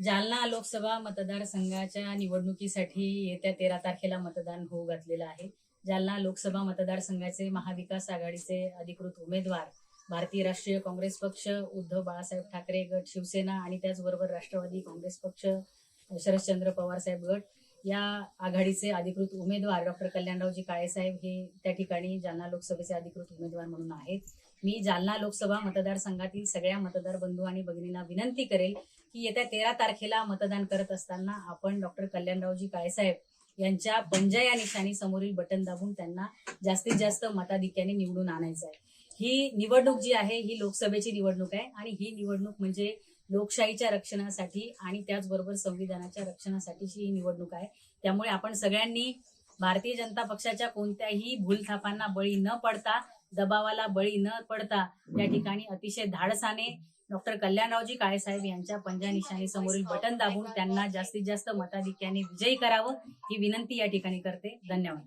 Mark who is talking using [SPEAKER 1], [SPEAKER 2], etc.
[SPEAKER 1] जालना लोकसभा मतदारसंघाच्या निवडणुकीसाठी येत्या तेरा तारखेला मतदान होऊ घातलेलं आहे. जालना लोकसभा मतदारसंघाचे महाविकास आघाडीचे अधिकृत उमेदवार भारतीय राष्ट्रीय काँग्रेस पक्ष उद्धव बाळासाहेब ठाकरे गट शिवसेना आणि त्याचबरोबर राष्ट्रवादी काँग्रेस पक्ष शरदचंद्र पवार साहेब गट या आघाडीचे अधिकृत उमेदवार डॉक्टर कल्याणरावजी काळेसाहेब हे त्या ठिकाणी जालना लोकसभेचे अधिकृत उमेदवार म्हणून आहेत. मी जालना लोकसभा मतदारसंघातील सगळ्या मतदार बंधू आणि भगिनींना विनंती करेल की येत्या तेरा तारखेला मतदान करत असताना आपण डॉक्टर कल्याणरावजी काळेसाहेब यांच्या पंजा या निशाणी समोरील बटन दाबून त्यांना जास्तीत जास्त मताधिक्याने निवडून आणायचं आहे. ही निवडणूक जी आहे ही लोकसभेची निवडणूक आहे आणि ही निवडणूक म्हणजे लोकशाहीच्या रक्षणासाठी आणि त्याचबरोबर संविधानाच्या रक्षणासाठीची ही निवडणूक आहे. त्यामुळे आपण सगळ्यांनी भारतीय जनता पक्षाच्या कोणत्याही भूलथापांना बळी न पडता दबावाला बळी न पडता या ठिकाणी अतिशय धाडसाने डॉक्टर कल्याणरावजी काळेसाहेब यांच्या पंजा निशाणी समोरील बटन दाबून त्यांना जास्तीत जास्त मताधिक्याने विजयी करावं ही विनंती या ठिकाणी करते. धन्यवाद.